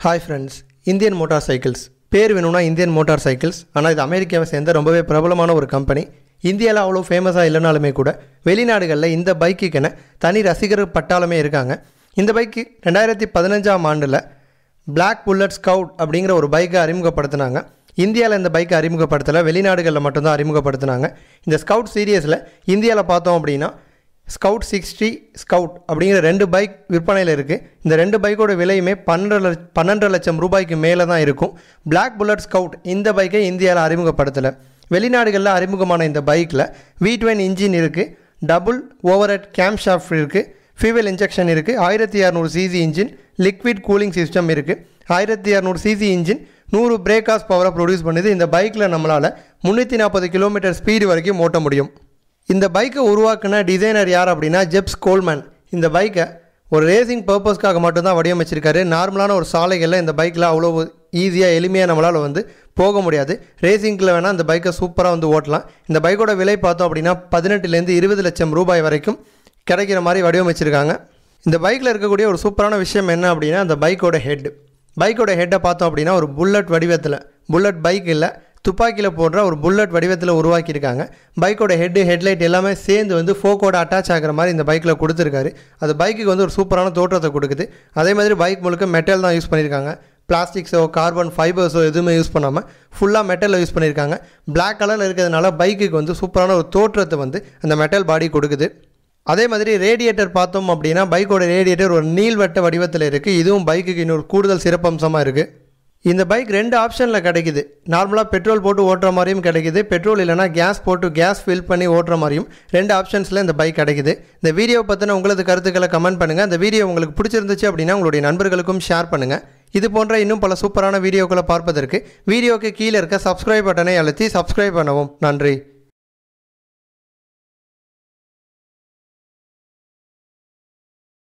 Hi friends Indian motor cycles பேர் வேணும்னா Indian motor cycles ஆனால் இது அமெரிக்காவை சேர்ந்த ரொம்பவே பிரபலமான ஒரு கம்பெனி இந்தியாவில் அவ்வளோ ஃபேமஸாக இல்லைனாலுமே கூட வெளிநாடுகளில் இந்த பைக்குக்கென தனி ரசிகர் பட்டாலுமே இருக்காங்க. இந்த பைக்கு ரெண்டாயிரத்தி பதினஞ்சாம் ஆண்டில் பிளாக் புல்லட் ஸ்கவுட் அப்படிங்கிற ஒரு பைக்கை அறிமுகப்படுத்தினாங்க. இந்தியாவில் இந்த பைக்கை அறிமுகப்படுத்தலை வெளிநாடுகளில் மட்டும்தான் அறிமுகப்படுத்தினாங்க. இந்த ஸ்கவுட் சீரியஸில் இந்தியாவில் பார்த்தோம் அப்படின்னா ஸ்கவுட் சிக்ஸ்டி ஸ்கவுட் அப்படிங்கிற ரெண்டு பைக் விற்பனையில் இருக்குது இந்த ரெண்டு பைக்கோட விலையுமே பன்னெண்டு லட்ச பன்னெண்டரை லட்சம் ரூபாய்க்கு மேலே தான் இருக்கும். பிளாக் புல்லட் ஸ்கவுட் இந்த பைக்கை இந்தியாவில் அறிமுகப்படுத்தலை. வெளிநாடுகளில் அறிமுகமான இந்த பைக்கில் வி டுவென் இன்ஜின் இருக்குது double over head cam shaft இருக்குது ஃபியூவல் இன்ஜெக்ஷன் இருக்குது ஆயிரத்தி இரநூறு CC engine liquid cooling system இருக்குது ஆயிரத்தி இரநூறு சிசி இன்ஜின் நூறு பிரேக்காஸ் பவரை ப்ரொடியூஸ் பண்ணுது. இந்த பைக்கில் நம்மளால் முந்நூற்றி நாற்பது கிலோமீட்டர் ஸ்பீடு வரைக்கும் ஓட்ட முடியும். இந்த பைக்கை உருவாக்குன டிசைனர் யார் அப்படின்னா ஜெப்ஸ் கோல்மேன். இந்த பைக்கை ஒரு ரேசிங் பர்பஸ்க்காக மட்டும்தான் வடிவமைச்சிருக்காரு. நார்மலான ஒரு சாலைகளில் இந்த பைக்கில் அவ்வளோ ஈஸியாக எளிமையாக நம்மளால் வந்து போக முடியாது. ரேசிங்கில் வேணால் இந்த பைக்கை சூப்பராக வந்து ஓட்டலாம். இந்த பைக்கோட விலை பார்த்தோம் அப்படின்னா பதினெட்டுலேருந்து இருபது லட்சம் ரூபாய் வரைக்கும் கிடைக்கிற மாதிரி வடிவமைச்சிருக்காங்க. இந்த பைக்கில் இருக்கக்கூடிய ஒரு சூப்பரான விஷயம் என்ன அப்படின்னா அந்த பைக்கோட ஹெட் பைக்கோட ஹெட்டை பார்த்தோம் அப்படின்னா ஒரு புல்லட் வடிவத்தில். புல்லட் பைக் இல்லை. துப்பாக்கியில் போடுற ஒரு புல்லட் வடிவத்தில் உருவாக்கியிருக்காங்க. பைக்கோட ஹெட்டு ஹெட்லைட் எல்லாமே சேர்ந்து வந்து ஃபோக்கோட அட்டாச் ஆகிற மாதிரி இந்த பைக்கில் கொடுத்துருக்காரு. அது பைக்குக்கு வந்து ஒரு சூப்பரான தோற்றத்தை கொடுக்குது. அதே மாதிரி பைக் முழுக்க மெட்டல் தான் யூஸ் பண்ணியிருக்காங்க. பிளாஸ்டிக்ஸோ கார்பன் ஃபைபர்ஸோ எதுவுமே யூஸ் பண்ணாமல் ஃபுல்லாக மெட்டலில் யூஸ் பண்ணியிருக்காங்க. பிளாக் கலரில் இருக்கிறதுனால பைக்குக்கு வந்து சூப்பரான ஒரு தோற்றத்தை வந்து அந்த மெட்டல் பாடி கொடுக்குது. அதே மாதிரி ரேடியேட்டர் பார்த்தோம் அப்படின்னா பைக்கோட ரேடியேட்டர் ஒரு நீள்வட்ட வடிவத்தில் இருக்குது இதுவும் பைக்குக்கு இன்னொரு கூடுதல் சிறப்பம்சமாக இருக்குது இந்த பைக் ரெண்டு ஆப்ஷனில் கிடைக்குது. நார்மலாக பெட்ரோல் போட்டு ஓட்டுற மாதிரியும் கிடைக்குது. பெட்ரோல் இல்லைனா கேஸ் போட்டு கேஸ் ஃபில் பண்ணி ஓட்டுற மாதிரியும் ரெண்டு ஆப்ஷன்ஸில் இந்த பைக் கிடைக்குது. இந்த வீடியோ பற்றின உங்களது கருத்துக்களை கமெண்ட் பண்ணுங்கள் இந்த வீடியோ உங்களுக்கு பிடிச்சிருந்துச்சு அப்படின்னா உங்களுடைய நண்பர்களுக்கும் ஷேர் பண்ணுங்கள் இது போன்ற இன்னும் பல சூப்பரான வீடியோக்களை பார்ப்பதற்கு வீடியோக்கு கீழே இருக்க சப்ஸ்கிரைப் பட்டனை அழுத்தி சப்ஸ்கிரைப் பண்ணவும். நன்றி.